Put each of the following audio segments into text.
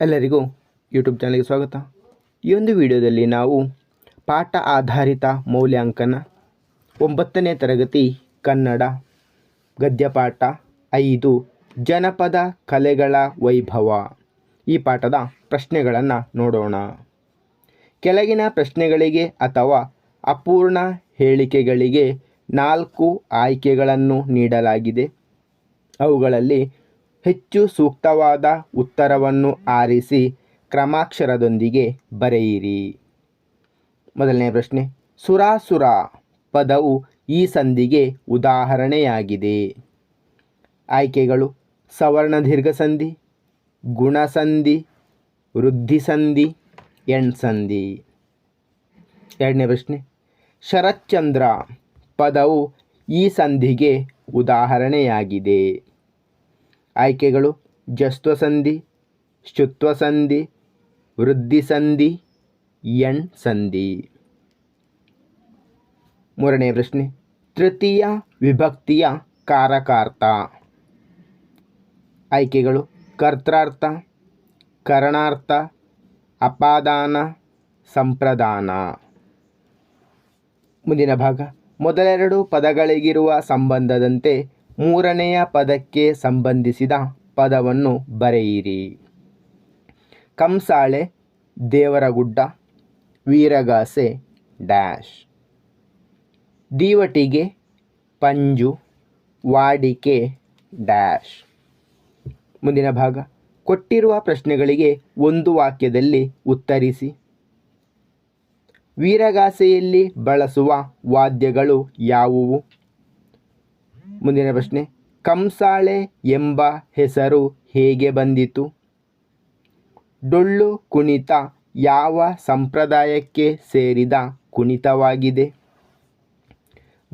ಎಲ್ಲರಿಗೂ ಯೂಟ್ಯೂಬ್ ಚಾನಲ್ಗೆ ಸ್ವಾಗತ. ಈ ಒಂದು ವಿಡಿಯೋದಲ್ಲಿ ನಾವು ಪಾಠ ಆಧಾರಿತ ಮೌಲ್ಯಾಂಕನ ಒಂಬತ್ತನೇ ತರಗತಿ ಕನ್ನಡ ಗದ್ಯಪಾಠ ಐದು ಜನಪದ ಕಲೆಗಳ ವೈಭವ. ಈ ಪಾಠದ ಪ್ರಶ್ನೆಗಳನ್ನು ನೋಡೋಣ. ಕೆಳಗಿನ ಪ್ರಶ್ನೆಗಳಿಗೆ ಅಥವಾ ಅಪೂರ್ಣ ಹೇಳಿಕೆಗಳಿಗೆ ನಾಲ್ಕು ಆಯ್ಕೆಗಳನ್ನು ನೀಡಲಾಗಿದೆ. ಅವುಗಳಲ್ಲಿ ಹೆಚ್ಚು ಸೂಕ್ತವಾದ ಉತ್ತರವನ್ನು ಆರಿಸಿ ಕ್ರಮಾಕ್ಷರದೊಂದಿಗೆ ಬರೆಯಿರಿ. ಮೊದಲನೇ ಪ್ರಶ್ನೆ, ಸುರಾಸುರ ಪದವು ಈ ಸಂಧಿಗೆ ಉದಾಹರಣೆಯಾಗಿದೆ. ಆಯ್ಕೆಗಳು ಸವರ್ಣ ದೀರ್ಘ ಸಂಧಿ ಗುಣಸಂಧಿ ವೃದ್ಧಿಸಂಧಿ ಎಣ್ಸಂಧಿ ಎರಡನೇ ಪ್ರಶ್ನೆ, ಶರತ್ಚಂದ್ರ ಪದವು ಈ ಸಂಧಿಗೆ ಉದಾಹರಣೆಯಾಗಿದೆ. ಆಯ್ಕೆಗಳು ಜಸ್ತ್ವಸಂಧಿ ಶುತ್ವಸಂಧಿ ವೃದ್ಧಿಸಂಧಿ ಎಣ್ ಸಂಧಿ ಮೂರನೇ ಪ್ರಶ್ನೆ, ತೃತೀಯ ವಿಭಕ್ತಿಯ ಕಾರಕಾರ್ಥ. ಆಯ್ಕೆಗಳು ಕರ್ತಾರ್ಥ, ಕರಣಾರ್ಥ, ಅಪಾದಾನ, ಸಂಪ್ರದಾನ. ಮುಂದಿನ ಭಾಗ, ಮೊದಲೆರಡು ಪದಗಳಿಗಿರುವ ಸಂಬಂಧದಂತೆ ಮೂರನೆಯ ಪದಕ್ಕೆ ಸಂಬಂಧಿಸಿದ ಪದವನ್ನು ಬರೆಯಿರಿ. ಕಂಸಾಳೆ, ದೇವರಗುಡ್ಡ, ವೀರಗಾಸೆ, ಡ್ಯಾಶ್. ದೀವಟಿಗೆ, ಪಂಜು, ವಾಡಿಕೆ, ಡ್ಯಾಶ್. ಮುಂದಿನ ಭಾಗ. ಕೊಟ್ಟಿರುವ ಪ್ರಶ್ನೆಗಳಿಗೆ ಒಂದು ವಾಕ್ಯದಲ್ಲಿ ಉತ್ತರಿಸಿ. ವೀರಗಾಸೆಯಲ್ಲಿ ಬಳಸುವ ವಾದ್ಯಗಳು ಯಾವುವು? ಮುಂದಿನ ಪ್ರಶ್ನೆ, ಕಂಸಾಳೆ ಎಂಬ ಹೆಸರು ಹೇಗೆ ಬಂದಿತು? ಡೊಳ್ಳು ಕುಣಿತ ಯಾವ ಸಂಪ್ರದಾಯಕ್ಕೆ ಸೇರಿದ ಕುಣಿತವಾಗಿದೆ?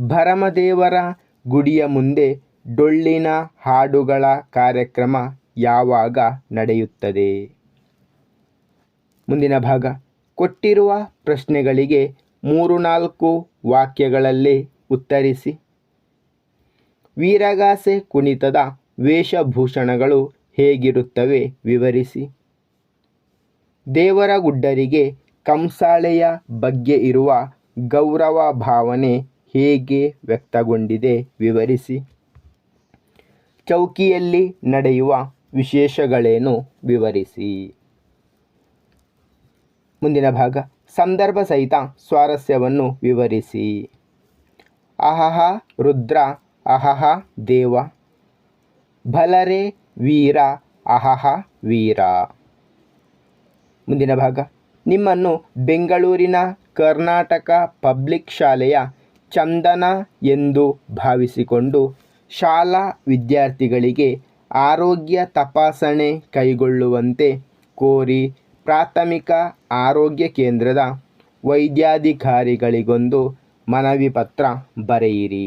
ಭರಮದೇವರ ಗುಡಿಯ ಮುಂದೆ ಡೊಳ್ಳಿನ ಹಾಡುಗಳ ಕಾರ್ಯಕ್ರಮ ಯಾವಾಗ ನಡೆಯುತ್ತದೆ? ಮುಂದಿನ ಭಾಗ, ಕೊಟ್ಟಿರುವ ಪ್ರಶ್ನೆಗಳಿಗೆ ಮೂರು ನಾಲ್ಕು ವಾಕ್ಯಗಳಲ್ಲಿ ಉತ್ತರಿಸಿ. ವೀರಗಾಸೆ ಕುಣಿತದ ವೇಷಭೂಷಣಗಳು ಹೇಗಿರುತ್ತವೆ ವಿವರಿಸಿ. ದೇವರಗುಡ್ಡರಿಗೆ ಕಂಸಾಳೆಯ ಬಗ್ಗೆ ಇರುವ ಗೌರವ ಭಾವನೆ ಹೇಗೆ ವ್ಯಕ್ತಗೊಂಡಿದೆ ವಿವರಿಸಿ. ಚೌಕಿಯಲ್ಲಿ ನಡೆಯುವ ವಿಶೇಷಗಳೇನು ವಿವರಿಸಿ. ಮುಂದಿನ ಭಾಗ, ಸಂದರ್ಭ ಸಹಿತ ಸ್ವಾರಸ್ಯವನ್ನು ವಿವರಿಸಿ. ಅಹಹ ರುದ್ರ ಅಹಹ ದೇವ. ಬಲರೆ ವೀರ, ಅಹಹ ವೀರ. ಮುಂದಿನ ಭಾಗ. ನಿಮ್ಮನ್ನು ಬೆಂಗಳೂರಿನ ಕರ್ನಾಟಕ ಪಬ್ಲಿಕ್ ಶಾಲೆಯ ಚಂದನ ಎಂದು ಭಾವಿಸಿಕೊಂಡು ಶಾಲಾ ವಿದ್ಯಾರ್ಥಿಗಳಿಗೆ ಆರೋಗ್ಯ ತಪಾಸಣೆ ಕೈಗೊಳ್ಳುವಂತೆ ಕೋರಿ ಪ್ರಾಥಮಿಕ ಆರೋಗ್ಯ ಕೇಂದ್ರದ ವೈದ್ಯಾಧಿಕಾರಿಗಳಿಗೊಂದು ಮನವಿ ಪತ್ರ ಬರೆಯಿರಿ.